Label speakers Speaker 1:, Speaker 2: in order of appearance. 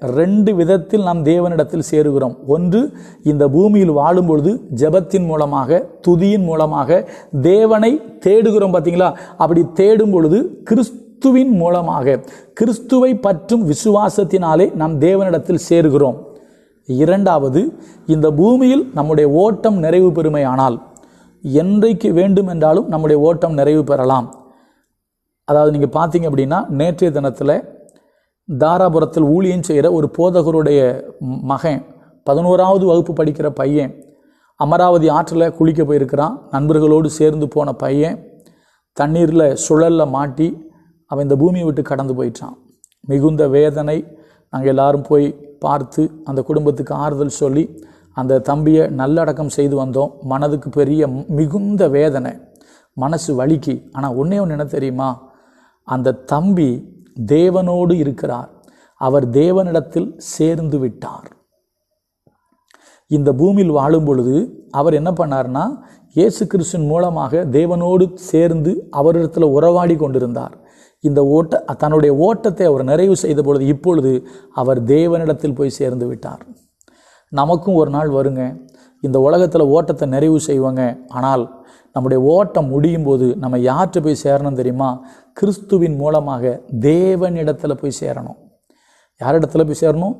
Speaker 1: ரெண்டு விதத்தில் நாம் தேவனிடத்தில் சேருகிறோம். ஒன்று இந்த பூமியில் வாழும் பொழுது ஜெபத்தின் மூலமாக துதியின் மூலமாக தேவனை தேடுகிறோம் பார்த்தீங்களா? அப்படி தேடும் பொழுது கிறிஸ்துவின் மூலமாக கிறிஸ்துவை பற்றும் விசுவாசத்தினாலே நாம் தேவனிடத்தில் சேருகிறோம். இரண்டாவது இந்த பூமியில் நம்முடைய ஓட்டம் நிறைவு பெறுமையானால் என்றைக்கு வேண்டும் என்றாலும் நம்முடைய ஓட்டம் நிறைவு பெறலாம். அதாவது நீங்கள் பார்த்தீங்க அப்படின்னா நேற்றைய தினத்தில் தாராபுரத்தில் ஊழியம் செய்கிற ஒரு போதகருடைய மகன் பதினோராவது வகுப்பு படிக்கிற பையன் அமராவதி ஆற்றில் குளிக்க போயிருக்கிறான். நண்பர்களோடு சேர்ந்து போன பையன் தண்ணீரில் சுழலில் மாட்டி அவன் இந்த பூமியை விட்டு கடந்து போயிட்டான். மிகுந்த வேதனை. நாங்கள் எல்லாரும் போய் பார்த்து அந்த குடும்பத்துக்கு ஆறுதல் சொல்லி அந்த தம்பியை நல்லடக்கம் செய்து வந்தோம். மனதுக்கு பெரிய மிகுந்த வேதனை. மனசு வலிக்கு. ஆனால் ஒன்றே ஒன்று என்ன தெரியுமா? அந்த தம்பி தேவனோடு இருக்கிறார். அவர் தேவனிடத்தில் சேர்ந்து விட்டார். இந்த பூமியில் வாழும் பொழுது அவர் என்ன பண்ணார்னா இயேசு கிறிஸ்துவின் மூலமாக தேவனோடு சேர்ந்து அவரிடத்தில் உறவாடி கொண்டிருந்தார். இந்த ஓட்ட தன்னுடைய ஓட்டத்தை அவர் நிறைவு செய்த பொழுது இப்பொழுது அவர் தேவனிடத்தில் போய் சேர்ந்து விட்டார். நமக்கும் ஒரு நாள் வருங்க. இந்த உலகத்தில் ஓட்டத்தை நிறைவு செய்வாங்க. ஆனால் நம்முடைய ஓட்டம் முடியும் போது நம்ம யார்கிட்ட போய் சேரணும் தெரியுமா? கிறிஸ்துவின் மூலமாக தேவனிடத்தில் போய் சேரணும். யாரிடத்துல போய் சேரணும்?